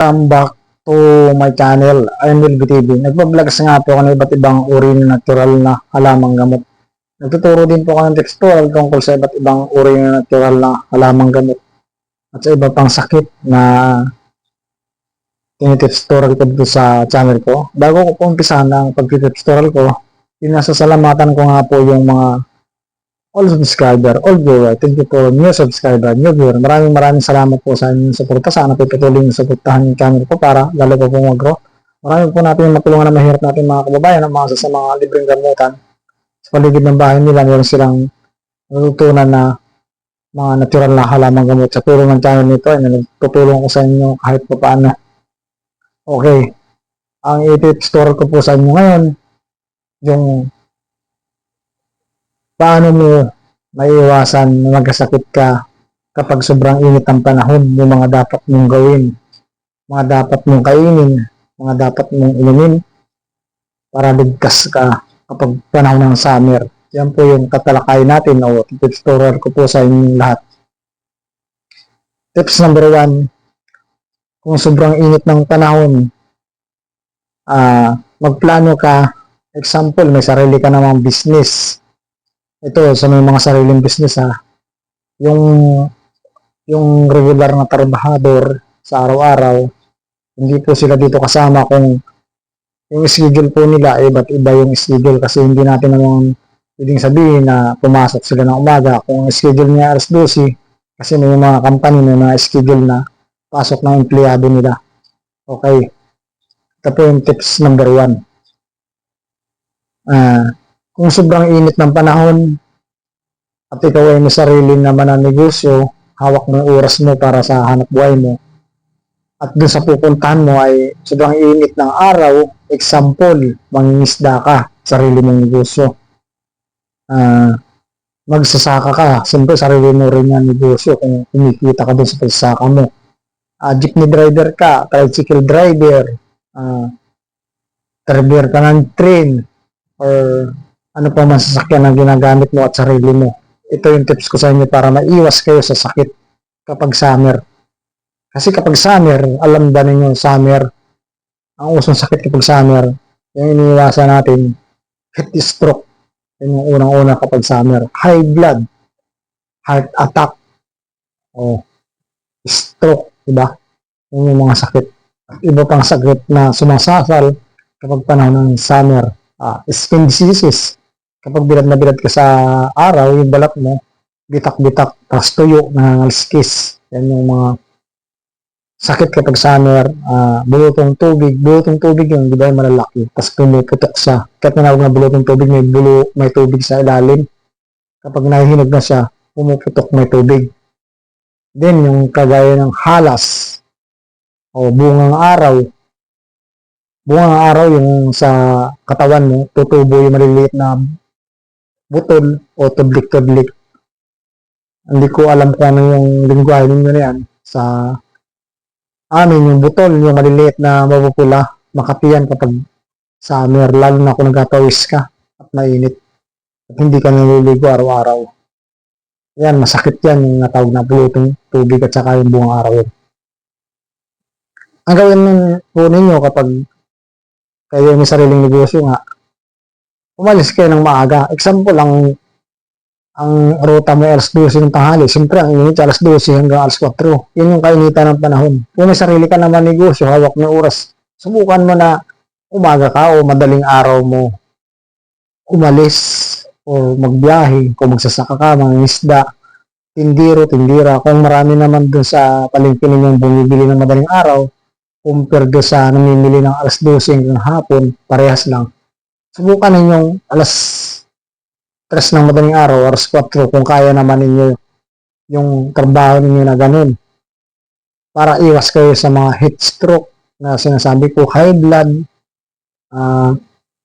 Welcome back to my channel, I'm Will TV. Nagbablog nga po ako ng iba't ibang uri ng natural na halamang gamot. Nagtuturo din po ako ng textual tungkol sa iba't ibang uri ng natural na halamang gamot. At sa iba pang sakit na tinitextural ko dito sa channel ko. Bago ko po umpisahan ang pagtitextural ko, pinasasalamatan ko nga po yung mga all subscriber, all viewer. Thank you for new subscriber, new viewer. Maraming maraming salamat po sa inyong suporta. Sana po patuloy yung suportahan yung channel ko para lalo po pong mag-grow. Marami po natin matulungan na mahirap natin mga kababayan ang mga sa mga libreng gamutan. Sa paligid ng bahay nila, meron silang natutunan na mga natural na halamang gamot. Sa tulong ng channel nito, ay nagtutulong ko sa inyo kahit pa paano. Okay. Ang i-store ko po sa inyo ngayon, yung paano mo maiiwasan na magkasakit ka kapag sobrang init ang panahon, yung mga dapat mong gawin, mga dapat mong kainin, mga dapat mong inumin para ligtas ka kapag panahon ng summer. Yan po yung tatalakay natin o tutorial ko po sa inyong lahat. Tips number one, kung sobrang init ng panahon, ah magplano ka, example, may sarili ka namang business, ito sa may mga sariling business ha yung yung regular na trabahador sa araw-araw hindi po sila dito kasama kung yung schedule po nila ay iba't iba yung schedule kasi hindi natin naman pwedeng sabihin na pumasok sila ng umaga. Kung ang schedule niya alas 12 kasi may mga company may mga schedule na pasok ng empleyado nila. Okay. Ito po yung tips number one. Ah kung sobrang init ng panahon at ikaw ay may sarili naman na negosyo, hawak mo yung oras mo para sa hanap buhay mo, at doon sa pupuntahan mo ay sobrang init ng araw, example, mangingisda ka, sarili mong negosyo. Ah, magsasaka ka, siyempre sarili mo rin yung negosyo kung kumikita ka doon sa pagsasaka mo. Ah, jeepney driver ka, tricycle driver, ah, driver ka ng train, or ano pa man sasakyan ang ginagamit mo at sarili mo. Ito yung tips ko sa inyo para maiwas kayo sa sakit kapag summer. Kasi kapag summer, alam ba ninyo summer, ang usong sakit kapag summer, yung iniiwasan natin, heat stroke. Yun yung unang-una kapag summer. High blood, heart attack, o stroke, diba? Yun yung mga sakit. At iba pang sakit na sumasasal kapag panahon ng summer. Ah, skin diseases, kapag bilad na bilad ka sa araw, yung balat mo, bitak-bitak, tapos tuyo, nangangalskis. Yan yung mga sakit kapag summer, uh, bulutong tubig, bulutong tubig yung, di ba, yung malalaki, tapos pumuputok siya. Kahit tinawag na bulutong tubig, may bulo, may tubig sa ilalim. Kapag nahihinog na siya, pumuputok may tubig. Then, yung kagaya ng halas, o bungang araw, bungang araw yung sa katawan mo, tutubo yung maliliit na butol o tublik-tublik. Hindi ko alam kung ano yung lingwahe ninyo na yan. Sa amin, yung butol, yung maliliit na mapupula, makapiyan kapag summer, lalo na kung nagkatawis ka at mainit. At hindi ka naliligo araw-araw. Yan, masakit yan yung natawag na bulutong tubig at saka yung buong araw. Ang gawin po ninyo kapag kayo may sariling negosyo nga, umalis kayo ng maaga. Example, ang ang ruta mo alas 12 ng tanghali. Siyempre, ang init alas 12 hanggang alas 4. Yun yung kainitan ng panahon. Kung may sarili ka naman negosyo, hawak mo oras, subukan mo na umaga ka o madaling araw mo umalis o magbiyahe, kung magsasaka ka, mga isda, tindiro, tindira. Kung marami naman dun sa palengke ninyong bumibili ng madaling araw, compare doon sa namimili ng alas 12 hanggang hapon, parehas lang subukan ninyong alas 3 ng madaling araw, alas 4 kung kaya naman ninyo yung trabaho ninyo na ganun. Para iwas kayo sa mga heat stroke na sinasabi ko, high blood, uh,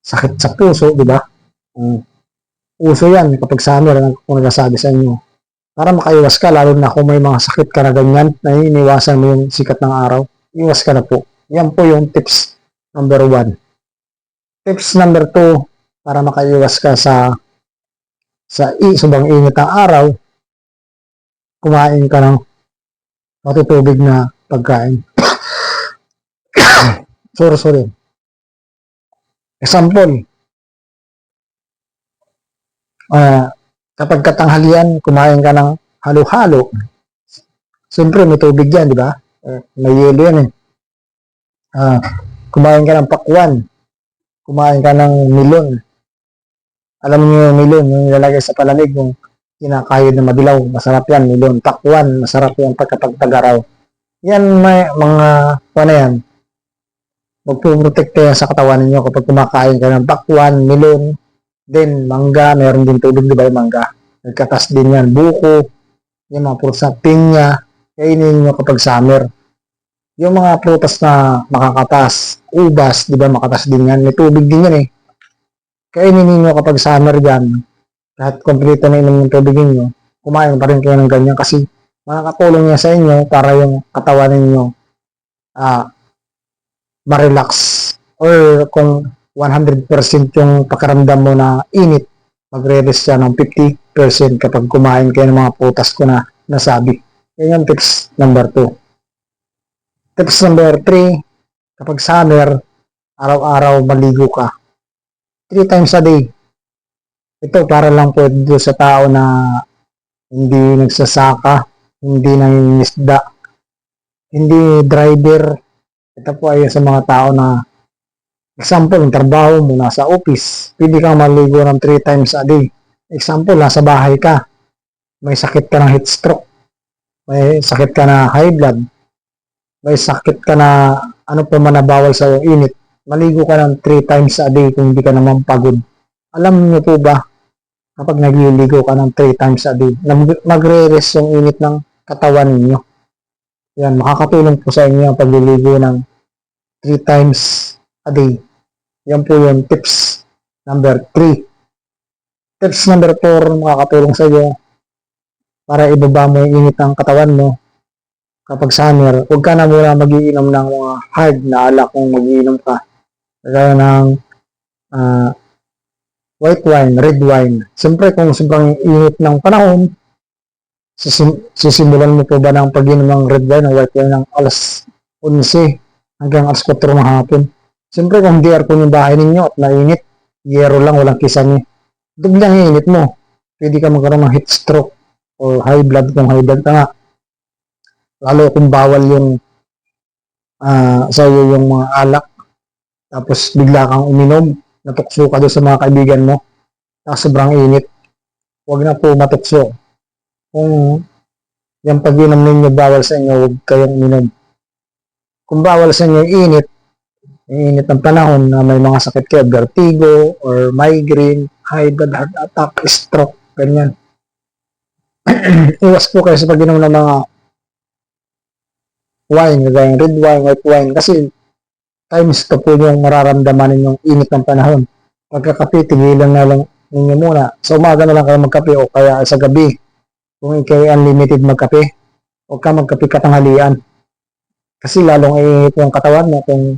sakit sa puso, di ba? Uh, uso yan kapag summer kung nagsasabi sa inyo. Para makaiwas ka, lalo na kung may mga sakit ka na ganyan, na iniwasan mo yung sikat ng araw, iwas ka na po. Yan po yung tips number one. Tips number 2 para makaiwas ka sa sa i sobrang init ng araw, kumain ka ng matutubig na pagkain. Sorry, sorry. Example. Ah, kapag katanghalian, kumain ka ng halo-halo. Siyempre, may tubig yan, di ba? Eh, may yelo yan eh. Ah, kumain ka ng pakwan. Kumain ka ng milon. Alam niyo yung milon, yung nilalagay sa palamig, yung kinakayod na madilaw. Masarap yan, milon. Pakwan, masarap yan pagkapag tagaraw. Yan, may mga, ano yan, magpuprotekta yan sa katawan ninyo kapag kumakain ka ng pakwan, milon, then mangga, meron din tubig, di ba yung mangga? Nagkatas din yan, buko, yung mga prutas, pinya, kainin nyo kapag summer. Yung mga prutas na makakatas, ubas, di ba makatas din yan, may tubig din yan eh. Kainin ninyo kapag summer dyan, kahit kompleto na inom yung tubig ninyo, kumain pa rin kayo ng ganyan kasi makakatulong niya sa inyo para yung katawan ninyo ah ma-relax or kung 100% yung pakiramdam mo na init, magre-rest siya ng 50% kapag kumain kayo ng mga putas ko na nasabi. Yan yung tips number 2. Tips number 3, kapag summer, araw-araw maligo ka. 3 times a day. Ito para lang po sa tao na hindi nagsasaka, hindi nangingisda, hindi driver. Ito po ay sa mga tao na Example, yung trabaho mo nasa office, pwede kang maligo ng 3 times a day. Example, nasa bahay ka, may sakit ka ng heat stroke, may sakit ka na high blood, may sakit ka na ano pa man nabawal sa init, maligo ka ng 3 times a day kung hindi ka naman pagod. Alam niyo po ba, kapag nagliligo ka ng 3 times a day, magre-rest yung init ng katawan ninyo. Yan, makakatulong po sa inyo ang pagliligo ng 3 times a day. Yan po yung tips number 3. Tips number 4, makakatulong sa iyo para ibaba mo yung init ng katawan mo kapag summer. Huwag ka na muna magiinom ng mga hard na alak kung magiinom ka. Kagaya ng ah, white wine, red wine. Siyempre kung sobrang init ng panahon, sisim- sisimulan mo po ba ng pag-inom ng red wine o white wine ng alas 11 hanggang alas 4 ng hapon? Siyempre kung di aircon yung bahay ninyo at mainit, yero lang, walang kisame. Biglang init mo. Pwede ka magkaroon ng heat stroke o high blood kung high blood ka nga. Lalo kung bawal yung ah sa iyo yung mga alak. Tapos bigla kang uminom, natukso ka doon sa mga kaibigan mo. Tapos sobrang init. Huwag na po matukso. Kung yung pag-inom ninyo bawal sa inyo, huwag kayong uminom. Kung bawal sa inyo yung init, yung init ng panahon na may mga sakit kayo, vertigo, or migraine, high blood heart attack, stroke, ganyan. Iwas po kayo sa pag-inom ng mga wine, kagaya ng red wine, white wine, kasi times to po yung mararamdaman ninyong init ng panahon. Pagkakape, tigilan na lang ninyo muna. Sa umaga na lang kayo magkape o kaya sa gabi. Kung ikaw ay unlimited magkape, huwag ka magkape katanghalian. Kasi lalong iinit yung katawan mo kung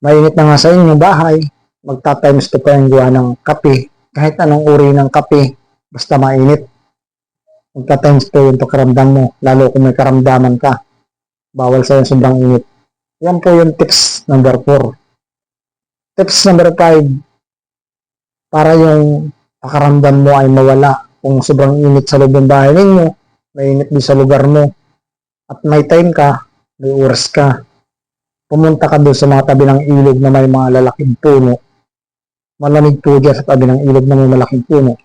mainit na nga sa inyong bahay, magta-times to pa yung gawa ng kape. Kahit anong uri ng kape, basta mainit. Magta-times to yung pakiramdam mo, lalo kung may karamdaman ka. Bawal sa yung sobrang init. Yan po yung tips number 4. Tips number 5, para yung pakaramdam mo ay mawala. Kung sobrang init sa loob ng bahay ninyo, mainit din sa lugar mo, at may time ka, may oras ka, pumunta ka doon sa mga tabi ng ilog na may mga lalaking puno. Malamig po dyan sa tabi ng ilog na may malaking puno.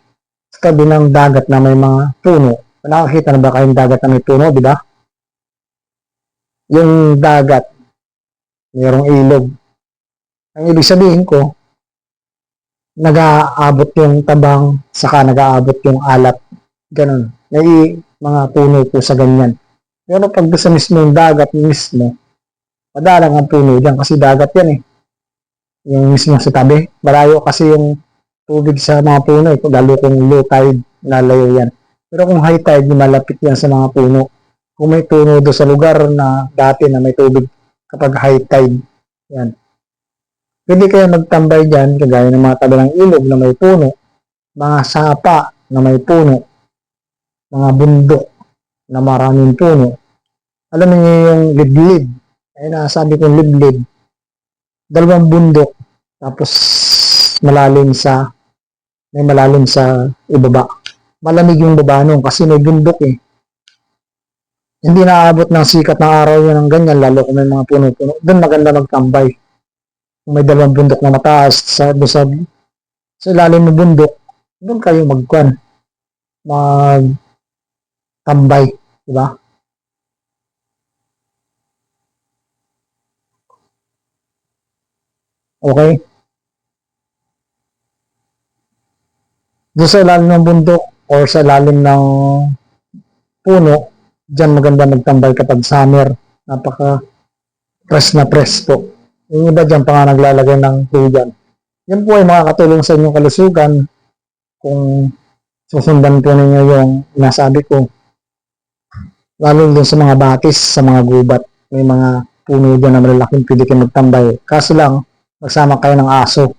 Sa tabi ng dagat na may mga puno. Nakakita na ba kayong dagat na may puno, di ba? Yung dagat, mayroong ilog. Ang ibig sabihin ko, nag-aabot yung tabang, saka nag-aabot yung alat. Ganun. May mga puno po sa ganyan. Pero pag sa mismong dagat mismo, madalang ang puno dyan kasi dagat yan eh. Yung mismo sa tabi. Malayo kasi yung tubig sa mga puno eh. Lalo kung low tide, nalayo yan. Pero kung high tide, malapit yan sa mga puno. Kung may puno doon sa lugar na dati na may tubig kapag high tide, yan. Pwede kayo magtambay dyan, kagaya ng mga tabi ng ilog na may puno, mga sapa na may puno, mga bundok na maraming puno. Alam niyo yung liblib, ay nasabi kong liblib, dalawang bundok tapos malalim sa may malalim sa ibaba. Malamig yung baba nun kasi may bundok eh. Hindi naaabot ng sikat ng araw yun ng ganyan lalo kung may mga puno-puno. Doon maganda magtambay. Kung may dalawang bundok na mataas sa sa, sa ilalim ng bundok, doon kayo magkuan mag tambay, di ba? Okay? Doon sa ilalim ng bundok or sa ilalim ng puno, dyan maganda magtambay kapag summer. Napaka press na press po. Yung iba dyan pa nga naglalagay ng hugan. Yan po ay makakatulong sa inyong kalusugan kung susundan po ninyo yung nasabi ko. Lalo din sa mga batis, sa mga gubat. May mga puno dyan na malalaking pwede kayo magtambay. Kaso lang, magsama kayo ng aso.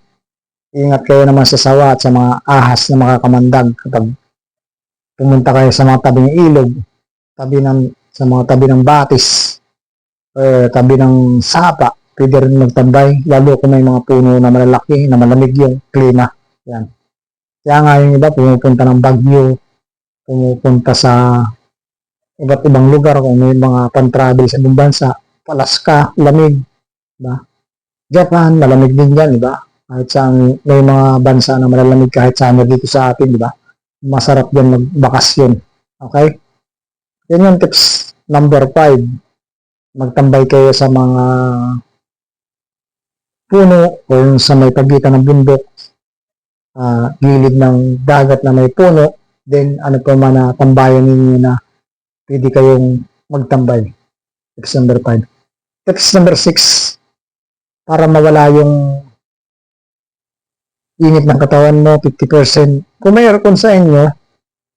Ingat kayo naman sa sawa at sa mga ahas na makakamandag kapag pumunta kayo sa mga tabi ng ilog, tabi ng, sa mga tabi ng batis, eh, tabi ng sapa, pwede rin magtambay, lalo kung may mga puno na malalaki, na malamig yung klima. Yan. Kaya nga yung iba pumupunta ng Baguio, pumupunta sa iba't ibang lugar kung may mga pan-travel sa ibang bansa, Alaska, lamig, diba? Japan, malamig din yan, di ba? Kahit sa may mga bansa na malalamig kahit summer dito sa atin, di ba? Masarap din magbakasyon. Okay? Yan yung tips number 5. Magtambay kayo sa mga puno o yung sa may pagitan ng bundok, ah, gilid ng dagat na may puno, then ano pa man na tambayan ninyo na pwede kayong magtambay. Tips number 5. Tips number 6 para mawala yung init ng katawan mo, 50%. Kung may aircon sa inyo,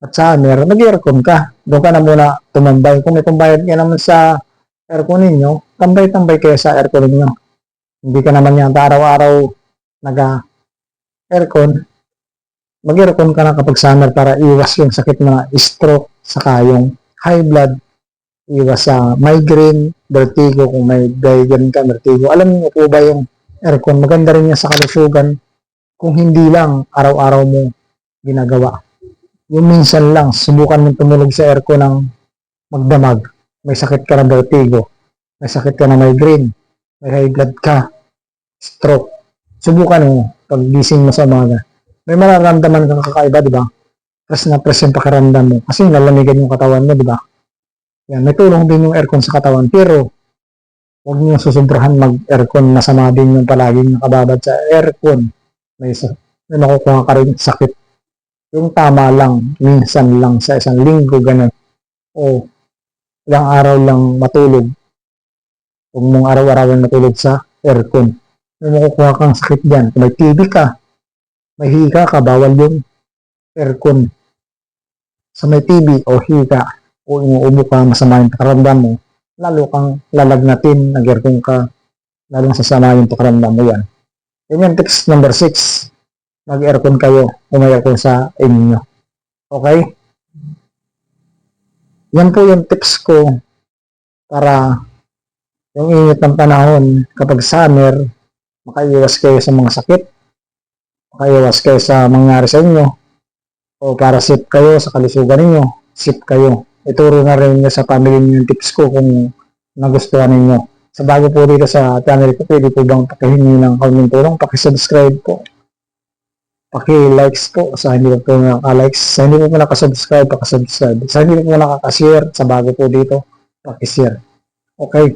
at summer, nag-aircon ka. Doon ka na muna tumambay. Kung may pambayad ka naman sa aircon ninyo, tambay-tambay kayo sa aircon ninyo. Hindi ka naman yan araw-araw nag-aircon. Mag-aircon ka na kapag summer para iwas yung sakit na stroke, saka yung high blood, iwas sa migraine, vertigo, kung may migraine ka, vertigo. Alam niyo po ba yung aircon? Maganda rin yan sa kalusugan kung hindi lang araw-araw mo ginagawa. Yung minsan lang, subukan mo tumulog sa aircon ng magdamag. May sakit ka ng vertigo, may sakit ka ng migraine, may high blood ka, stroke. Subukan mo pag gising mo sa umaga. May mararamdaman kang kakaiba, di ba? Press na press yung pakiramdam mo. Kasi lalamigan yung katawan mo, di ba? Yan, may tulong din yung aircon sa katawan. Pero, huwag niyo susubrahan mag-aircon. Masama din yung palaging nakababad sa aircon. May, may makukuha ka rin sakit. Yung tama lang, minsan lang sa isang linggo, ganun. O, ilang araw lang matulog. Huwag mong araw-araw matulog sa aircon. May makukuha kang sakit dyan. Kung may TV ka, may hika ka, bawal yung aircon. Sa may TV o hika, o umuubo ka, masama yung pakiramdam mo, lalo kang lalagnatin, nag-aircon ka, lalong sasama yung pakiramdam mo yan. Yan yung tips number 6. Mag-aircon kayo, kung may aircon sa inyo. Okay? Yan po yung tips ko para yung init ng panahon kapag summer, makaiwas kayo sa mga sakit, makaiwas kayo sa mangyari sa inyo, o para safe kayo sa kalusugan ninyo, safe kayo. Ituro na rin niyo sa family niyo yung tips ko kung nagustuhan ninyo. Sa bago po dito sa channel ko, pwede po bang pakihingi ng kaunting tulong, pakisubscribe po, paki-likes po sa hindi po nakaka-likes, sa hindi po nakasubscribe, pakisubscribe, sa hindi po nakaka-share, sa bago po dito, pakishare. Okay.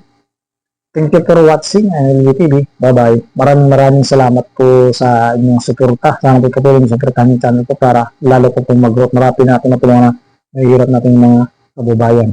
Thank you for watching NLV TV. Bye-bye. Maraming maraming salamat po sa inyong suporta. Sana po patuloy niyo suportahan yung channel ko para lalo ko pong mag-growth. Marami natin na tulungan na mahihirap natin yung mga kababayan.